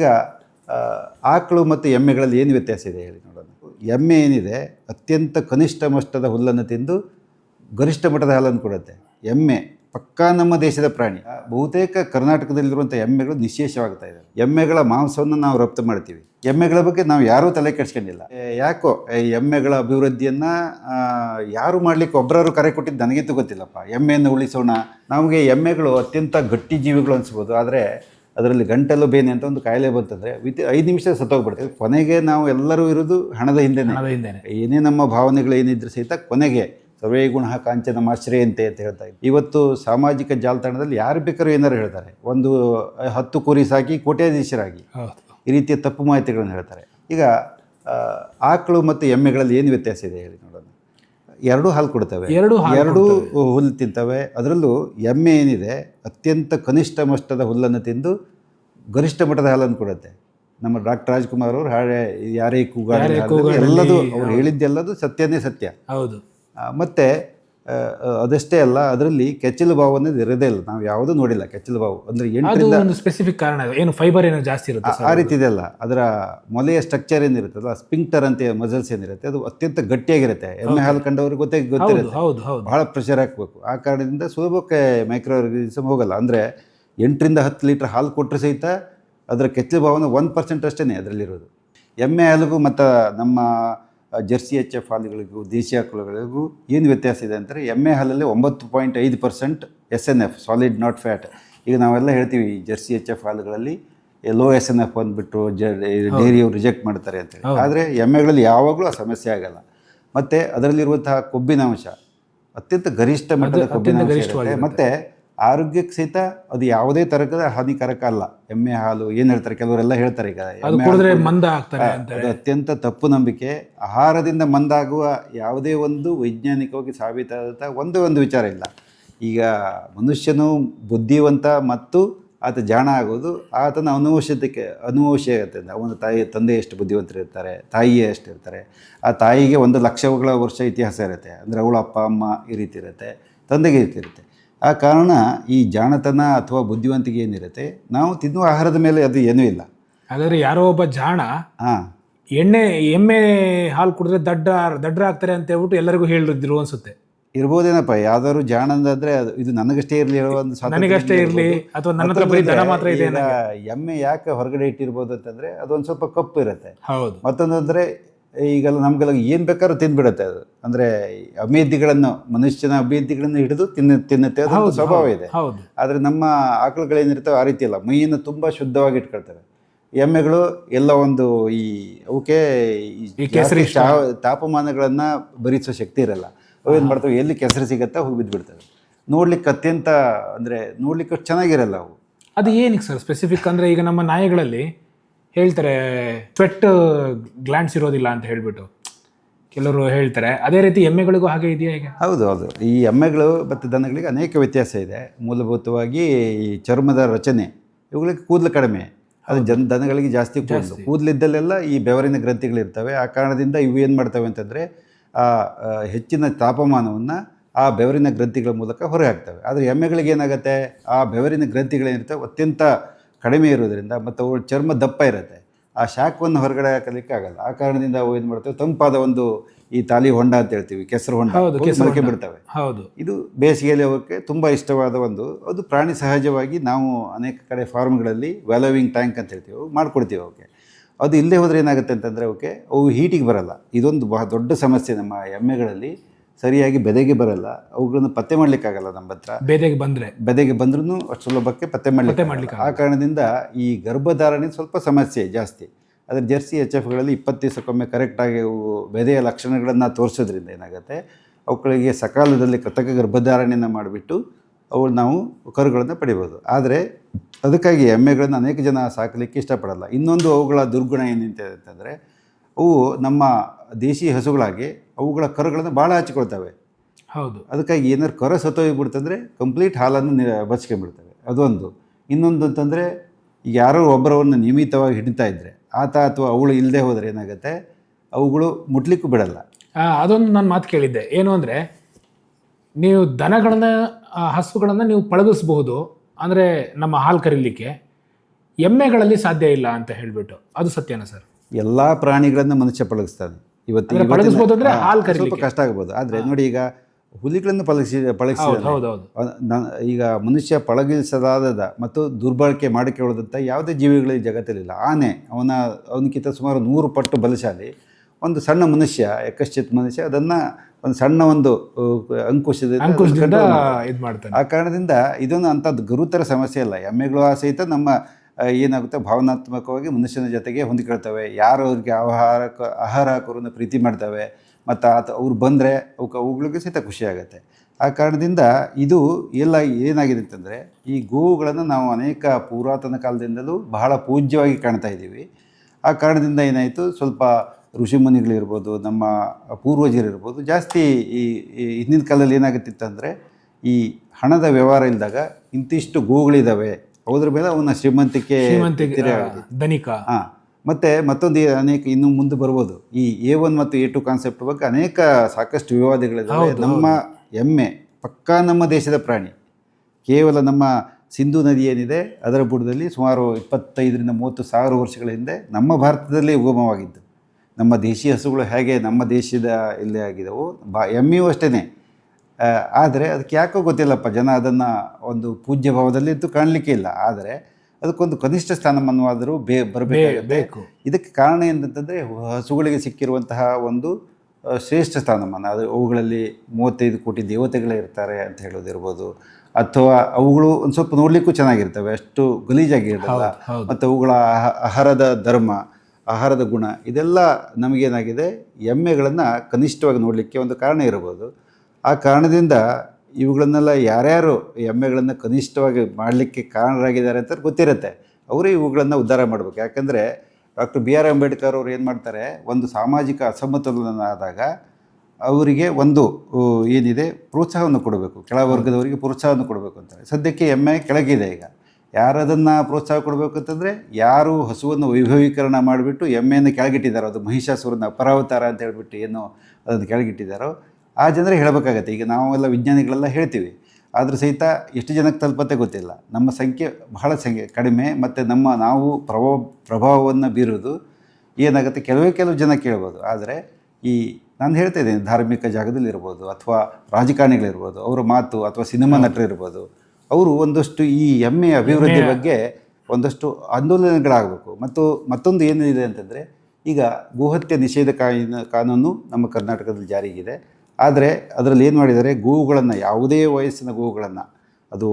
ಈಗ ಆಕಳು ಮತ್ತು ಎಮ್ಮೆಗಳಲ್ಲಿ ಏನು ವ್ಯತ್ಯಾಸ ಇದೆ ಹೇಳಿ ನೋಡೋಣ. ಎಮ್ಮೆ ಏನಿದೆ, ಅತ್ಯಂತ ಕನಿಷ್ಠ ಮಟ್ಟದ ಹುಲ್ಲನ್ನು ತಿಂದು ಗರಿಷ್ಠ ಮಟ್ಟದ ಹಾಲನ್ನು ಕೊಡುತ್ತೆ. ಎಮ್ಮೆ ಪಕ್ಕಾ ನಮ್ಮ ದೇಶದ ಪ್ರಾಣಿ. ಬಹುತೇಕ ಕರ್ನಾಟಕದಲ್ಲಿರುವಂಥ ಎಮ್ಮೆಗಳು ನಿಶೇಷವಾಗ್ತಾ ಇದೆ ಎಮ್ಮೆಗಳ ಮಾಂಸವನ್ನು ನಾವು ರಫ್ತು ಮಾಡ್ತೀವಿ. ಎಮ್ಮೆಗಳ ಬಗ್ಗೆ ನಾವು ಯಾರೂ ತಲೆ ಕೆಡ್ಸ್ಕೊಂಡಿಲ್ಲ. ಯಾಕೋ ಎಮ್ಮೆಗಳ ಅಭಿವೃದ್ಧಿಯನ್ನು ಯಾರು ಮಾಡಲಿಕ್ಕೆ ಒಬ್ಬರಾರು ಕರೆ ಕೊಟ್ಟಿದ್ದು ನನಗಂತೂ ಗೊತ್ತಿಲ್ಲಪ್ಪ. ಎಮ್ಮೆಯನ್ನು ಉಳಿಸೋಣ. ನಮಗೆ ಎಮ್ಮೆಗಳು ಅತ್ಯಂತ ಗಟ್ಟಿ ಜೀವಿಗಳು ಅನಿಸ್ಬೋದು. ಆದರೆ ಅದರಲ್ಲಿ ಗಂಟಲು ಬೇನೆ ಅಂತ ಒಂದು ಕಾಯಿಲೆ ಬಂತಂದರೆ ವಿತ್ ಐದು ನಿಮಿಷ ಸತ್ತೋಗ್ಬಿಡ್ತೇವೆ ಕೊನೆಗೆ ನಾವು ಎಲ್ಲರೂ ಇರೋದು ಹಣದ ಹಿಂದೆನೇ. ಹಣದ ಹಿಂದೆನೆ. ಏನೇ ನಮ್ಮ ಭಾವನೆಗಳು ಏನಿದ್ರು ಸಹಿತ ಕೊನೆಗೆ ಸರ್ವೇ ಗುಣ ಕಾಂಚನ ಮಾಶ್ರಯಂತೆ ಅಂತ ಹೇಳ್ತಾ ಇದ್ದೀವಿ ಇವತ್ತು ಸಾಮಾಜಿಕ ಜಾಲತಾಣದಲ್ಲಿ ಯಾರು ಬೇಕಾದ್ರೂ ಏನಾರು ಹೇಳ್ತಾರೆ. ಒಂದು ಹತ್ತು ಕುರಿ ಸಾಕಿ ಕೋಟ್ಯಾಧೀಶರಾಗಿ. ಹೌದು. ಈ ರೀತಿಯ ತಪ್ಪು ಮಾಹಿತಿಗಳನ್ನು ಹೇಳ್ತಾರೆ. ಈಗ ಆಕಳು ಮತ್ತು ಎಮ್ಮೆಗಳಲ್ಲಿ ಏನು ವ್ಯತ್ಯಾಸ ಇದೆ ಹೇಳಿ ನೋಡೋಣ. ಎರಡೂ ಹಾಲು ಕೊಡ್ತವೆ. ಎರಡು ಎರಡೂ ಹುಲ್ಲು ತಿಂತವೆ. ಅದರಲ್ಲೂ ಎಮ್ಮೆ ಏನಿದೆ ಅತ್ಯಂತ ಕನಿಷ್ಠ ಮಟ್ಟದ ಹುಲ್ಲನ್ನು ತಿಂದು ಗರಿಷ್ಠ ಮಟ್ಟದ ಹಾಲನ್ನು ಕೊಡುತ್ತೆ. ನಮ್ಮ ಡಾಕ್ಟರ್ ರಾಜ್ಕುಮಾರ್ ಅವರು ಹಾಳೆ ಯಾರೇ ಕೂಗಾಡಿ ಎಲ್ಲದು ಅವ್ರು ಹೇಳಿದ್ದೆಲ್ಲದು ಸತ್ಯನೇ ಸತ್ಯ. ಹೌದು. ಮತ್ತೆ ಅದಷ್ಟೇ ಅಲ್ಲ ಅದರಲ್ಲಿ ಕೆಚ್ಚಲು ಬಾವು ಅನ್ನೋದು ಇರೋದೇ ಇಲ್ಲ. ನಾವು ಯಾವುದೂ ನೋಡಿಲ್ಲ ಕೆಚ್ಚಲು ಬಾವು. ಅಂದರೆ ಅದು ಎಂಟರಿಂದ ಒಂದು ಸ್ಪೆಸಿಫಿಕ್ ಕಾರಣ ಏನು ಫೈಬರ್ ಏನೋ ಜಾಸ್ತಿ ಇರುತ್ತೆ ಆ- ರೀತಿ ರೀತಿ ಇದೆಲ್ಲ ಅದರ ಮೊಲೆಯ ಸ್ಟ್ರಕ್ಚರ್ ಏನಿರುತ್ತಲ್ಲ ಸ್ಪಿಂಕ್ಟರ್ ಅಂತ ಮಸಲ್ಸ್ ಏನಿರುತ್ತೆ ಅದು ಅತ್ಯಂತ ಗಟ್ಟಿಯಾಗಿರುತ್ತೆ. ಎಮ್ಮೆ ಹಾಲು ಕಂಡವ್ರಿಗೆ ಗೊತ್ತೇ ಗೊತ್ತಿರುತ್ತೆ. ಹೌದು ಹೌದು ಬಹಳ ಪ್ರೆಷರ್ ಹಾಕಬೇಕು. ಆ ಕಾರಣದಿಂದ ಸುಲಭಕ್ಕೆ ಮೈಕ್ರೋ ಆರ್ಗನಿಸಮ್ ಹೋಗಲ್ಲ. ಅಂದರೆ ಎಂಟರಿಂದ ಹತ್ತು ಲೀಟ್ರ್ ಹಾಲು ಕೊಟ್ಟರೆ ಸಹಿತ ಅದರ ಕೆಚ್ಚಲು ಭಾವನ ಒಂದು ಪರ್ಸೆಂಟ್ ಅಷ್ಟೇ ಅದರಲ್ಲಿರೋದು. ಎಮ್ಮೆ ಹಾಲಿಗೂ ಮತ್ತು ನಮ್ಮ ಜರ್ಸಿ ಎಚ್ ಎಫ್ ಹಾಲುಗಳಿಗೂ ದೇಶೀಯ ಕುಲಗಳಿಗೂ ಏನು ವ್ಯತ್ಯಾಸ ಇದೆ ಅಂದರೆ ಎಮ್ಮೆ ಹಾಲಲ್ಲಿ ಒಂಬತ್ತು ಪಾಯಿಂಟ್ ಐದು percent S N F solid not fat ಈಗ ನಾವೆಲ್ಲ ಹೇಳ್ತೀವಿ ಜರ್ಸಿ ಎಚ್ ಎಫ್ ಹಾಲುಗಳಲ್ಲಿ ಲೋ ಎಸ್ ಎನ್ ಎಫ್ ಅಂದ್ಬಿಟ್ಟು ಜ ಡೈರಿಯವರು ರಿಜೆಕ್ಟ್ ಮಾಡ್ತಾರೆ ಅಂತೇಳಿ. ಆದರೆ ಎಮ್ಮೆಗಳಲ್ಲಿ ಯಾವಾಗಲೂ ಆ ಸಮಸ್ಯೆ ಆಗಲ್ಲ. ಮತ್ತು ಅದರಲ್ಲಿರುವಂತಹ ಕೊಬ್ಬಿನ ಅಂಶ ಅತ್ಯಂತ ಗರಿಷ್ಠ ಮಟ್ಟದ ಕೊಬ್ಬಿನ ಅಂಶ ಇರುತ್ತೆ. ಮತ್ತೆ ಆರೋಗ್ಯಕ್ಕೆ ಸಹಿತ ಅದು ಯಾವುದೇ ತರಕದ ಹಾನಿಕಾರಕ ಅಲ್ಲ. ಎಮ್ಮೆ ಹಾಲು ಏನು ಹೇಳ್ತಾರೆ? ಕೆಲವರೆಲ್ಲ ಹೇಳ್ತಾರೆ ಈಗ ಮಂದ ಅದು ಅತ್ಯಂತ ತಪ್ಪು ನಂಬಿಕೆ. ಆಹಾರದಿಂದ ಮಂದಾಗುವ ಯಾವುದೇ ಒಂದು ವೈಜ್ಞಾನಿಕವಾಗಿ ಸಾಬೀತಾದಂಥ ಒಂದೇ ಒಂದು ವಿಚಾರ ಇಲ್ಲ. ಈಗ ಮನುಷ್ಯನು ಬುದ್ಧಿವಂತ ಮತ್ತು ಆತ ಜಾಣ ಆಗೋದು ಆತನ ಅನುವಂಶತೆಗೆ ಆಗುತ್ತೆ ಅವನ ತಾಯಿ ತಂದೆ ಎಷ್ಟು ಬುದ್ಧಿವಂತರಿರ್ತಾರೆ ತಾಯಿಯೇ ಎಷ್ಟು ಇರ್ತಾರೆ. ಆ ತಾಯಿಗೆ ಒಂದು ಲಕ್ಷಗಳ ವರ್ಷ ಇತಿಹಾಸ ಇರುತ್ತೆ. ಅಂದರೆ ಅವಳು ಅಪ್ಪ ಅಮ್ಮ ಈ ರೀತಿ ಇರುತ್ತೆ ತಂದೆಗೆ ಈ ರೀತಿ ಇರುತ್ತೆ. ಆ ಕಾರಣ ಈ ಜಾಣತನ ಅಥವಾ ಬುದ್ಧಿವಂತಿಕೆ ಏನಿರುತ್ತೆ ನಾವು ತಿನ್ನುವ ಆಹಾರದ ಮೇಲೆ ಅದು ಏನೂ ಇಲ್ಲ. ಹಾಗಾದ್ರೆ ಯಾರೋ ಒಬ್ಬ ಜಾಣ ಹಾಂ. ಎಣ್ಣೆ ಎಮ್ಮೆ ಹಾಲು ಕುಡಿದ್ರೆ ದಡ್ಡ ದಡ್ಡ ಆಗ್ತಾರೆ ಅಂತ ಹೇಳ್ಬಿಟ್ಟು ಎಲ್ಲರಿಗೂ ಹೇಳಿದ್ರು ಅನ್ಸುತ್ತೆ. ಇರ್ಬೋದೇನಪ್ಪ ಯಾವ್ದಾದ್ರು ಜಾಣ ಅಂದ್ರೆ ಅದು ಇದು ನನಗಷ್ಟೇ ಇರಲಿ ಹೇಳೋ ಒಂದು ಸ್ವಾತಂತ್ರ್ಯ ನನಗಷ್ಟೇ ಇರ್ಲಿ ಇರ್ಬೋದು. ಅಥವಾ ನನ್ನ ಹತ್ರ ಬರೀ ದನ ಮಾತ್ರ ಇದೆ ಈಗ ಎಮ್ಮೆ ಯಾಕೆ ಹೊರಗಡೆ ಇಟ್ಟಿರ್ಬೋದು ಅಂತಂದ್ರೆ ಅದೊಂದು ಸ್ವಲ್ಪ ಕಪ್ಪು ಇರುತ್ತೆ. ಹೌದು. ಮತ್ತೊಂದು ಅಂದ್ರೆ ಈಗೆಲ್ಲ ನಮಗೆಲ್ಲ ಏನು ಬೇಕಾದ್ರೂ ತಿಂದ್ಬಿಡುತ್ತೆ ಅದು. ಅಂದರೆ ಅಭಿವೃದ್ಧಿಗಳನ್ನು ಮನುಷ್ಯನ ಅಭಿವೃದ್ಧಿಗಳನ್ನು ಹಿಡಿದು ತಿನ್ನ ತಿನ್ನುತ್ತೆ ಅದು ಸ್ವಭಾವ ಇದೆ. ಆದರೆ ನಮ್ಮ ಆಕಳುಗಳೇನಿರ್ತವೆ ಆ ರೀತಿ ಇಲ್ಲ ಮೈಯನ್ನು ತುಂಬ ಶುದ್ಧವಾಗಿ ಇಟ್ಕೊಳ್ತವೆ. ಎಮ್ಮೆಗಳು ಎಲ್ಲ ಒಂದು ಈ ಅವಕ್ಕೆ ಕೆಸರಿ ತಾಪಮಾನಗಳನ್ನು ಭರಿಸೋ ಶಕ್ತಿ ಇರಲ್ಲ. ಅವು ಏನು ಮಾಡ್ತವೆ? ಎಲ್ಲಿ ಕೆಸರು ಸಿಗುತ್ತೆ ಹೋಗಿ ಬಿದ್ದುಬಿಡ್ತವೆ ನೋಡ್ಲಿಕ್ಕೆ ಅತ್ಯಂತ ಅಂದರೆ ನೋಡ್ಲಿಕ್ಕೆ ಚೆನ್ನಾಗಿರಲ್ಲ ಅವು. ಅದು ಏನಕ್ಕೆ ಸರ್? ಸ್ಪೆಸಿಫಿಕ್ ಅಂದರೆ ಈಗ ನಮ್ಮ ನಾಯಿಗಳಲ್ಲಿ ಹೇಳ್ತಾರೆ ಸ್ವೆಟ್ ಗ್ಲ್ಯಾಂಡ್ಸ್ ಇರೋದಿಲ್ಲ ಅಂತ ಹೇಳಿಬಿಟ್ಟು ಕೆಲವರು ಹೇಳ್ತಾರೆ. ಅದೇ ರೀತಿ ಎಮ್ಮೆಗಳಿಗೂ ಹಾಗೆ ಇದೆಯಾ ಈಗ ಹೌದು ಹೌದು. ಈ ಎಮ್ಮೆಗಳು ಮತ್ತು ದನಗಳಿಗೆ ಅನೇಕ ವ್ಯತ್ಯಾಸ ಇದೆ. ಮೂಲಭೂತವಾಗಿ ಈ ಚರ್ಮದ ರಚನೆ ಇವುಗಳಿಗೆ ಕೂದಲು ಕಡಿಮೆ. ಅದು ಜನ ದನಗಳಿಗೆ ಜಾಸ್ತಿ ಕೂದಲು. ಕೂದಲಿದ್ದಲ್ಲೆಲ್ಲ ಈ ಬೆವರಿನ ಗ್ರಂಥಿಗಳಿರ್ತವೆ ಆ ಕಾರಣದಿಂದ ಇವು ಏನು ಮಾಡ್ತವೆ ಅಂತಂದರೆ ಆ ಆ, ಹೆಚ್ಚಿನ ತಾಪಮಾನವನ್ನು ಆ ಬೆವರಿನ ಗ್ರಂಥಿಗಳ ಮೂಲಕ ಹೊರಗೆ ಹಾಕ್ತವೆ. ಆದರೆ ಎಮ್ಮೆಗಳಿಗೆ ಏನಾಗುತ್ತೆ? ಆ ಬೆವರಿನ ಗ್ರಂಥಿಗಳೇನಿರ್ತವೆ ಅತ್ಯಂತ ಕಡಿಮೆ ಇರೋದ್ರಿಂದ ಮತ್ತು ಅವು ಚರ್ಮ ದಪ್ಪ ಇರುತ್ತೆ. ಆ ಶಾಖವನ್ನು ಹೊರಗಡೆ ಹಾಕಲಿಕ್ಕೆ ಆಗಲ್ಲ. ಆ ಕಾರಣದಿಂದ ಅವು ಏನು ಮಾಡ್ತೇವೆ? ತಂಪಾದ ಒಂದು ಈ ತಾಲಿ ಹೊಂಡ ಅಂತ ಹೇಳ್ತೀವಿ ಕೆಸರು ಹೊಂಡ. ಬಿಡ್ತವೆ. ಹೌದು. ಇದು ಬೇಸಿಗೆಯಲ್ಲಿ ಅವಕ್ಕೆ ತುಂಬ ಇಷ್ಟವಾದ ಒಂದು ಅದು ಪ್ರಾಣಿ ಸಹಜವಾಗಿ ನಾವು ಅನೇಕ ಕಡೆ ಫಾರ್ಮ್ಗಳಲ್ಲಿ ವ್ಯಾಲೋವಿಂಗ್ ಟ್ಯಾಂಕ್ ಅಂತ ಹೇಳ್ತೀವಿ ಅವು ಮಾಡ್ಕೊಡ್ತೀವಿ ಅವಕ್ಕೆ ಅದು ಇಲ್ಲದೆ ಹೋದರೆ ಏನಾಗುತ್ತೆ ಅಂತಂದರೆ ಅವಕ್ಕೆ ಅವು ಹೀಟಿಗೆ ಬರಲ್ಲ. ಇದೊಂದು ಬಹಳ ದೊಡ್ಡ ಸಮಸ್ಯೆ ನಮ್ಮ ಎಮ್ಮೆಗಳಲ್ಲಿ. ಸರಿಯಾಗಿ ಬೆದೆಗೆ ಬರಲ್ಲ. ಅವುಗಳನ್ನು ಪತ್ತೆ ಮಾಡಲಿಕ್ಕಾಗಲ್ಲ ನಮ್ಮ ಹತ್ರ. ಬೆದೆಗೆ ಬಂದ್ರೆ. ಬೆದೆಗೆ ಬಂದ್ರೂ ಅಷ್ಟು ಸುಲಭಕ್ಕೆ ಪತ್ತೆ ಮಾಡಲಿಕ್ಕೆ ಮಾಡ್ಲಿಕ್ಕೆ ಆ ಕಾರಣದಿಂದ ಈ ಗರ್ಭಧಾರಣೆ ಸ್ವಲ್ಪ ಸಮಸ್ಯೆ ಜಾಸ್ತಿ. ಆದರೆ ಜರ್ಸಿ ಎಚ್ ಎಫ್ಗಳಲ್ಲಿ ಇಪ್ಪತ್ತು ದಿವಸಕ್ಕೊಮ್ಮೆ ಕರೆಕ್ಟಾಗಿ ಅವು ಬೆದೆಯ ಲಕ್ಷಣಗಳನ್ನು ತೋರಿಸೋದ್ರಿಂದ ಏನಾಗುತ್ತೆ? ಅವುಗಳಿಗೆ ಸಕಾಲದಲ್ಲಿ ಕೃತಕ ಗರ್ಭಧಾರಣೆಯನ್ನು ಮಾಡಿಬಿಟ್ಟು ಅವು ನಾವು ಕರುಗಳನ್ನು ಪಡಿಬೋದು. ಆದರೆ ಅದಕ್ಕಾಗಿ ಎಮ್ಮೆಗಳನ್ನು ಅನೇಕ ಜನ ಸಾಕಲಿಕ್ಕೆ ಇಷ್ಟಪಡಲ್ಲ. ಇನ್ನೊಂದು ಅವುಗಳ ದುರ್ಗುಣ ಏನಂತ ಅಂತಂದರೆ ಅವು ನಮ್ಮ ದೇಶಿ ಹಸುಗಳಾಗಿ ಅವುಗಳ ಕರುಗಳನ್ನು ಭಾಳ ಹಚ್ಕೊಳ್ತವೆ. ಹೌದು. ಅದಕ್ಕಾಗಿ ಏನಾದ್ರು ಕರ ಸತ್ತೋಗ್ಬಿಡ್ತಂದ್ರೆ ಕಂಪ್ಲೀಟ್ ಹಾಲನ್ನು ಬಚ್ಕೊಂಡ್ಬಿಡ್ತವೆ ಅದೊಂದು. ಇನ್ನೊಂದು ಅಂತಂದರೆ ಈಗ ಯಾರೋ ಒಬ್ಬರವನ್ನು ನಿಯಮಿತವಾಗಿ ಹಿಡಿತಾ ಇದ್ದರೆ ಆತ ಅಥವಾ ಅವಳು ಇಲ್ಲದೆ ಹೋದರೆ ಏನಾಗುತ್ತೆ? ಅವುಗಳು ಮುಟ್ಲಿಕ್ಕೂ ಬಿಡಲ್ಲ. ಅದೊಂದು ನಾನು ಮಾತು ಕೇಳಿದ್ದೆ. ಏನು ಅಂದರೆ ನೀವು ದನಗಳನ್ನ ಹಸುಗಳನ್ನು ಹಸುಗಳನ್ನ ನೀವು ಪಳಗಿಸ್ಬಹುದು ಅಂದರೆ ನಮ್ಮ ಹಾಲು ಕರೀಲಿಕ್ಕೆ ಎಮ್ಮೆಗಳಲ್ಲಿ ಸಾಧ್ಯ ಇಲ್ಲ ಅಂತ ಹೇಳಿಬಿಟ್ಟು. ಅದು ಸತ್ಯನಾ ಸರ್? ಎಲ್ಲ ಪ್ರಾಣಿಗಳನ್ನು ಮನುಷ್ಯ ಪಳಗಿಸ್ತಾನೆ. ಇವತ್ತು ಪಳಗಿಸ್ಬೋದು ಅಂದ್ರೆ ಸ್ವಲ್ಪ ಕಷ್ಟ ಆಗ್ಬೋದು. ಆದರೆ ನೋಡಿ ಈಗ ಹುಲಿಗಳನ್ನು ಪಳಗಿಸಿ ಪಳಗಿಸಿ ಈಗ ಮನುಷ್ಯ ಪಳಗಿಸದಾದ ಮತ್ತು ದುರ್ಬಳಕೆ ಮಾಡಿಕೊಳ್ಳದಂಥ ಯಾವುದೇ ಜೀವಿಗಳು ಈ ಜಗತ್ತಲ್ಲಿಲ್ಲ ಆನೆ ಅವನ ಅವನಕ್ಕಿಂತ ಸುಮಾರು ನೂರು ಪಟ್ಟು ಬಲಶಾಲಿ. ಒಂದು ಸಣ್ಣ ಮನುಷ್ಯ ಯಕಶ್ಚಿತ್ ಮನುಷ್ಯ ಅದನ್ನು ಒಂದು ಸಣ್ಣ ಒಂದು ಅಂಕುಶದಿಂದ. ಇದು ಆ ಕಾರಣದಿಂದ ಇದೊಂದು ಅಂಥದ್ದು ಗುರುತರ ಸಮಸ್ಯೆ ಅಲ್ಲ. ಎಮ್ಮೆಗಳು ಆ ಸಹಿತ ನಮ್ಮ ಏನಾಗುತ್ತೆ? ಭಾವನಾತ್ಮಕವಾಗಿ ಮನುಷ್ಯನ ಜೊತೆಗೆ ಹೊಂದಿಕೊಳ್ತವೆ. ಯಾರು ಅವ್ರಿಗೆ ಆಹಾರ ಆಹಾರ ಹಾಕೋರನ್ನ ಪ್ರೀತಿ ಮಾಡ್ತವೆ, ಮತ್ತು ಆತ ಅವ್ರು ಬಂದರೆ ಅವಕ್ಕೆ ಅವುಗಳಿಗೆ ಸಹಿತ ಖುಷಿ ಆಗುತ್ತೆ. ಆ ಕಾರಣದಿಂದ ಇದು ಎಲ್ಲ ಏನಾಗಿದೆ ಅಂತಂದರೆ, ಈ ಗೋವುಗಳನ್ನು ನಾವು ಅನೇಕ ಪುರಾತನ ಕಾಲದಿಂದಲೂ ಬಹಳ ಪೂಜ್ಯವಾಗಿ ಕಾಣ್ತಾ ಇದ್ದೀವಿ. ಆ ಕಾರಣದಿಂದ ಏನಾಯಿತು? ಸ್ವಲ್ಪ ಋಷಿಮುನಿಗಳಿರ್ಬೋದು, ನಮ್ಮ ಪೂರ್ವಜರಿರ್ಬೋದು ಜಾಸ್ತಿ ಈ ಈ ಹಿಂದಿನ ಕಾಲದಲ್ಲಿ ಏನಾಗುತ್ತಿತ್ತಂದರೆ, ಈ ಹಣದ ವ್ಯವಹಾರ ಇಲ್ಲದಾಗ ಇಂತಿಷ್ಟು ಗೋವುಗಳಿದ್ದಾವೆ ಅದ್ರ ಮೇಲೆ ಅವನ ಶ್ರೀಮಂತಿಕೆ ಶ್ರೀಮಂತಿಕೆ ಆ, ಧನಿಕ. ಹಾಂ ಮತ್ತು ಮತ್ತೊಂದು ಅನೇಕ ಇನ್ನು ಮುಂದೆ ಬರ್ಬೋದು. ಈ ಎ ಒನ್ ಮತ್ತು ಎ ಟು ಕಾನ್ಸೆಪ್ಟ್ ಬಗ್ಗೆ ಅನೇಕ ಸಾಕಷ್ಟು ವಿವಾದಗಳಿದ್ದಾವೆ ನಮ್ಮ ಎಮ್ಮೆ ಪಕ್ಕಾ ನಮ್ಮ ದೇಶದ ಪ್ರಾಣಿ. ಕೇವಲ ನಮ್ಮ ಸಿಂಧು ನದಿ ಏನಿದೆ ಅದರ ಬುಡದಲ್ಲಿ ಸುಮಾರು ಇಪ್ಪತ್ತೈದರಿಂದ ಮೂವತ್ತು ಸಾವಿರ ವರ್ಷಗಳ ಹಿಂದೆ ನಮ್ಮ ಭಾರತದಲ್ಲಿ ಉಗಮವಾಗಿದ್ದು. ನಮ್ಮ ದೇಶೀಯ ಹಸುಗಳು ಹೇಗೆ ನಮ್ಮ ದೇಶದ ಇಲ್ಲೇ ಆಗಿದವು ಬಾ ಎಮ್ಮೆಯೂ ಅಷ್ಟೇ ಆದರೆ ಅದಕ್ಕೆ ಯಾಕೋ ಗೊತ್ತಿಲ್ಲಪ್ಪ ಜನ ಅದನ್ನು ಒಂದು ಪೂಜ್ಯ ಭಾವದಲ್ಲಿ ಅಂತೂ ಕಾಣಲಿಕ್ಕೆ ಇಲ್ಲ. ಆದರೆ ಅದಕ್ಕೊಂದು ಕನಿಷ್ಠ ಸ್ಥಾನಮಾನವಾದರೂ ಬೇ ಬರಬೇಕು ಇದಕ್ಕೆ ಕಾರಣ ಏನಂತಂದರೆ ಹಸುಗಳಿಗೆ ಸಿಕ್ಕಿರುವಂತಹ ಒಂದು ಶ್ರೇಷ್ಠ ಸ್ಥಾನಮಾನ. ಅದು ಅವುಗಳಲ್ಲಿ ಮೂವತ್ತೈದು ಕೋಟಿ ದೇವತೆಗಳೇ ಇರ್ತಾರೆ ಅಂತ ಹೇಳೋದಿರ್ಬೋದು. ಅಥವಾ ಅವುಗಳು ಒಂದು ಸ್ವಲ್ಪ ನೋಡಲಿಕ್ಕೂ ಚೆನ್ನಾಗಿರ್ತವೆ. ಅಷ್ಟು ಗಲೀಜಾಗಿ ಇರಲ್ಲ. ಮತ್ತು ಅವುಗಳ ಆಹ- ಆಹಾರದ ಧರ್ಮ ಆಹಾರದ ಗುಣ ಇದೆಲ್ಲ ನಮಗೇನಾಗಿದೆ? ಎಮ್ಮೆಗಳನ್ನು ಕನಿಷ್ಠವಾಗಿ ನೋಡಲಿಕ್ಕೆ ಒಂದು ಕಾರಣ ಇರ್ಬೋದು. ಆ ಕಾರಣದಿಂದ ಇವುಗಳನ್ನೆಲ್ಲ ಯಾರ್ಯಾರು ಎಮ್ಮೆಗಳನ್ನು ಕನಿಷ್ಠವಾಗಿ ಮಾಡಲಿಕ್ಕೆ ಕಾರಣರಾಗಿದ್ದಾರೆ ಅಂತ ಗೊತ್ತಿರುತ್ತೆ. ಅವರೇ ಇವುಗಳನ್ನು ಉದ್ಧಾರ ಮಾಡಬೇಕು. ಯಾಕಂದರೆ ಡಾಕ್ಟರ್ ಬಿ ಆರ್ ಅಂಬೇಡ್ಕರ್ ಅವರು ಏನು ಮಾಡ್ತಾರೆ, ಒಂದು ಸಾಮಾಜಿಕ ಅಸಮತೋಲನ ಆದಾಗ ಅವರಿಗೆ ಒಂದು ಏನಿದೆ, ಪ್ರೋತ್ಸಾಹವನ್ನು ಕೊಡಬೇಕು. ಕೆಳವರ್ಗದವರಿಗೆ ಪ್ರೋತ್ಸಾಹವನ್ನು ಕೊಡಬೇಕು ಅಂತಾರೆ. ಸದ್ಯಕ್ಕೆ ಎಮ್ಮೆ ಕೆಳಗಿದೆ ಈಗ. ಯಾರು ಅದನ್ನು ಪ್ರೋತ್ಸಾಹ ಕೊಡಬೇಕು ಅಂತಂದರೆ ಯಾರು ಹಸುವನ್ನು ವೈಭವೀಕರಣ ಮಾಡಿಬಿಟ್ಟು ಎಮ್ಮೆಯನ್ನು ಕೆಳಗಿಟ್ಟಿದ್ದಾರೋ, ಅದು ಮಹಿಷಾಸುರನ ಅಪರಾವತಾರ ಅಂತ ಹೇಳ್ಬಿಟ್ಟು ಏನು ಅದನ್ನು ಕೆಳಗಿಟ್ಟಿದ್ದಾರೋ ಆ ಜನರಿಗೆ ಹೇಳಬೇಕಾಗತ್ತೆ. ಈಗ ನಾವೆಲ್ಲ ವಿಜ್ಞಾನಿಗಳೆಲ್ಲ ಹೇಳ್ತೀವಿ. ಆದರೂ ಸಹಿತ ಎಷ್ಟು ಜನಕ್ಕೆ ತಲುಪತ್ತೆ ಗೊತ್ತಿಲ್ಲ. ನಮ್ಮ ಸಂಖ್ಯೆ ಬಹಳ ಸಂಖ್ಯೆ ಕಡಿಮೆ ಮತ್ತು ನಮ್ಮ ನಾವು ಪ್ರಭಾವ ಪ್ರಭಾವವನ್ನು ಬೀರೋದು ಏನಾಗುತ್ತೆ? ಕೆಲವೇ ಕೆಲವು ಜನ ಕೇಳ್ಬೋದು. ಆದರೆ ಈ ನಾನು ಹೇಳ್ತಾ ಇದ್ದೇನೆ ಧಾರ್ಮಿಕ ಜಾಗದಲ್ಲಿ ಇರ್ಬೋದು ಅಥವಾ ರಾಜಕಾರಣಿಗಳಿರ್ಬೋದು ಅವರ ಮಾತು ಅಥವಾ ಸಿನಿಮಾ ನಟರಿರ್ಬೋದು ಅವರು ಒಂದಷ್ಟು ಈ ಹೆಮ್ಮೆಯ ಅಭಿವೃದ್ಧಿ ಬಗ್ಗೆ ಒಂದಷ್ಟು ಆಂದೋಲನಗಳಾಗಬೇಕು. ಮತ್ತು ಮತ್ತೊಂದು ಏನಿದೆ ಅಂತಂದರೆ ಈಗ ಗೋಹತ್ಯೆ ನಿಷೇಧ ಕಾಯಿನ ಕಾನೂನು ನಮ್ಮ ಕರ್ನಾಟಕದಲ್ಲಿ ಜಾರಿಗಿದೆ ಆದರೆ ಅದರಲ್ಲಿ ಏನು ಮಾಡಿದ್ದಾರೆ? ಗೋವುಗಳನ್ನು ಯಾವುದೇ ವಯಸ್ಸಿನ ಗೋವುಗಳನ್ನು ಅದು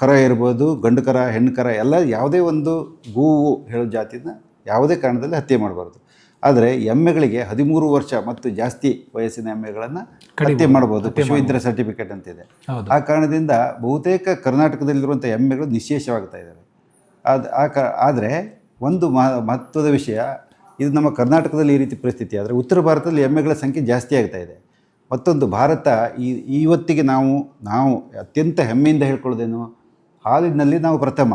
ಕರ ಇರ್ಬೋದು ಗಂಡು ಕರ ಹೆಣ್ಣು ಕರ ಎಲ್ಲ ಯಾವುದೇ ಒಂದು ಗೋವು ಹೇಳೋ ಜಾತಿನ ಯಾವುದೇ ಕಾರಣದಲ್ಲಿ ಹತ್ಯೆ ಮಾಡಬಾರ್ದು. ಆದರೆ ಎಮ್ಮೆಗಳಿಗೆ ಹದಿಮೂರು ವರ್ಷ ಮತ್ತು ಜಾಸ್ತಿ ವಯಸ್ಸಿನ ಎಮ್ಮೆಗಳನ್ನು ಹತ್ಯೆ ಮಾಡ್ಬೋದು ಪಶುವೈದ್ಯರ ಸರ್ಟಿಫಿಕೇಟ್ ಅಂತಿದೆ. ಆ ಕಾರಣದಿಂದ ಬಹುತೇಕ ಕರ್ನಾಟಕದಲ್ಲಿರುವಂಥ ಎಮ್ಮೆಗಳು ನಿಶೇಷವಾಗ್ತಾ ಇದ್ದಾವೆ ಅದು ಆ ಕ ಆದರೆ ಒಂದು ಮಹ ಮಹತ್ವದ ವಿಷಯ ಇದು ನಮ್ಮ ಕರ್ನಾಟಕದಲ್ಲಿ ಈ ರೀತಿ ಪರಿಸ್ಥಿತಿ ಆದರೆ ಉತ್ತರ ಭಾರತದಲ್ಲಿ ಎಮ್ಮೆಗಳ ಸಂಖ್ಯೆ ಜಾಸ್ತಿ ಆಗ್ತಾ ಇದೆ. ಮತ್ತೊಂದು ಭಾರತ ಈ ಇವತ್ತಿಗೆ ನಾವು ನಾವು ಅತ್ಯಂತ ಹೆಮ್ಮೆಯಿಂದ ಹೇಳ್ಕೊಳ್ಳೋದೇನು ಹಾಲಿನಲ್ಲಿ ನಾವು ಪ್ರಥಮ.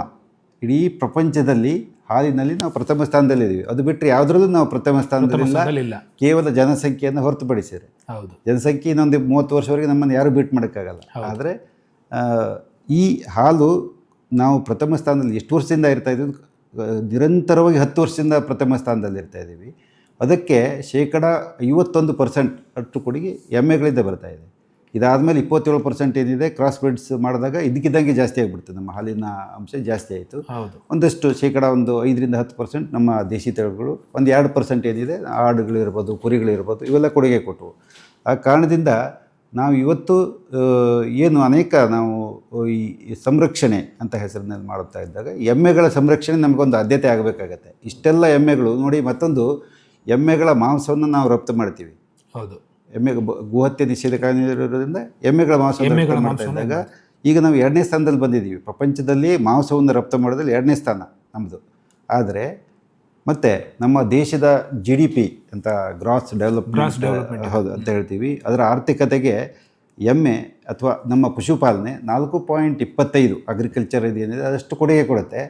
ಇಡೀ ಪ್ರಪಂಚದಲ್ಲಿ ಹಾಲಿನಲ್ಲಿ ನಾವು ಪ್ರಥಮ ಸ್ಥಾನದಲ್ಲಿದ್ದೀವಿ. ಅದು ಬಿಟ್ಟರೆ ಯಾವುದರಲ್ಲೂ ನಾವು ಪ್ರಥಮ ಸ್ಥಾನದಲ್ಲಿಲ್ಲ. ಸ್ಥಾನದಲ್ಲಿಲ್ಲ. ಕೇವಲ ಜನಸಂಖ್ಯೆಯನ್ನು ಹೊರತುಪಡಿಸಿದರೆ ಹೌದು. ಜನಸಂಖ್ಯೆ ಇನ್ನೊಂದು ಮೂವತ್ತು ವರ್ಷವರೆಗೆ ನಮ್ಮನ್ನು ಯಾರೂ ಬೀಟ್ ಮಾಡೋಕ್ಕಾಗಲ್ಲ. ಆದರೆ ಈ ಹಾಲು ನಾವು ಪ್ರಥಮ ಸ್ಥಾನದಲ್ಲಿ ಎಷ್ಟು ವರ್ಷದಿಂದ ಇರ್ತಾ ಇದ್ದೀವಿ ನಿರಂತರವಾಗಿ ಹತ್ತು ವರ್ಷದಿಂದ ಪ್ರಥಮ ಸ್ಥಾನದಲ್ಲಿ ಇರ್ತಾ ಇದ್ದೀವಿ. ಅದಕ್ಕೆ ಶೇಕಡ ಐವತ್ತೊಂದು ಪರ್ಸೆಂಟ್ ಅಷ್ಟು ಕೊಡುಗೆ ಎಮ್ಮೆಗಳಿಂದ ಬರ್ತಾ ಇದೆ. ಇದಾದಮೇಲೆ ಇಪ್ಪತ್ತೇಳು ಪರ್ಸೆಂಟ್ ಏನಿದೆ ಕ್ರಾಸ್ ಬ್ರಿಡ್ಸ್ ಮಾಡಿದಾಗ ಇದಕ್ಕಿದ್ದಂಗೆ ಜಾಸ್ತಿ ಆಗಿಬಿಡ್ತು. ನಮ್ಮ ಹಾಲಿನ ಅಂಶ ಜಾಸ್ತಿ ಆಯಿತು. ಹೌದು. ಒಂದಷ್ಟು ಶೇಕಡ ಒಂದು ಐದರಿಂದ ಹತ್ತು ಪರ್ಸೆಂಟ್ ನಮ್ಮ ದೇಶಿ ತಳಿಗಳು ಒಂದು ಎರಡು ಪರ್ಸೆಂಟ್ ಏನಿದೆ ಆಡುಗಳಿರ್ಬೋದು ಕುರಿಗಳಿರ್ಬೋದು ಇವೆಲ್ಲ ಕೊಡುಗೆ ಕೊಟ್ಟವು. ಆ ಕಾರಣದಿಂದ ನಾವು ಇವತ್ತು ಏನು ಅನೇಕ ನಾವು ಈ ಸಂರಕ್ಷಣೆ ಅಂತ ಹೆಸರಿನಲ್ಲಿ ಮಾಡುತ್ತಾ ಇದ್ದಾಗ ಎಮ್ಮೆಗಳ ಸಂರಕ್ಷಣೆ ನಮಗೊಂದು ಆದ್ಯತೆ ಆಗಬೇಕಾಗತ್ತೆ. ಇಷ್ಟೆಲ್ಲ ಎಮ್ಮೆಗಳು ನೋಡಿ ಮತ್ತೊಂದು ಎಮ್ಮೆಗಳ ಮಾಂಸವನ್ನು ನಾವು ರಫ್ತು ಮಾಡ್ತೀವಿ. ಹೌದು. ಎಮ್ಮೆ ಗೋಹತ್ಯೆ ನಿಷೇಧ ಕಾನೂನು ಇರೋದ್ರಿಂದ ಎಮ್ಮೆಗಳ ಮಾಂಸ ಮಾಡ್ತಾ ಇದ್ದಾಗ ಈಗ ನಾವು ಎರಡನೇ ಸ್ಥಾನದಲ್ಲಿ ಬಂದಿದ್ದೀವಿ. ಪ್ರಪಂಚದಲ್ಲಿ ಮಾಂಸವನ್ನು ರಫ್ತು ಮಾಡೋದ್ರಲ್ಲಿ ಎರಡನೇ ಸ್ಥಾನ ನಮ್ಮದು ಆದರೆ ಮತ್ತು ನಮ್ಮ ದೇಶದ ಜಿ ಡಿ ಪಿ ಅಂತ ಗ್ರಾಸ್ ಡೆವಲಪ್ಮೆಂಟ್ ಹೌದು ಅಂತ ಹೇಳ್ತೀವಿ. ಅದರ ಆರ್ಥಿಕತೆಗೆ ಎಮ್ಮೆ ಅಥವಾ ನಮ್ಮ ಪಶುಪಾಲನೆ ನಾಲ್ಕು ಪಾಯಿಂಟ್ ಇಪ್ಪತ್ತೈದು ಅಗ್ರಿಕಲ್ಚರ್ ಇದೇನಿದೆ ಅದಷ್ಟು ಕೊಡುಗೆ ಕೊಡುತ್ತೆ.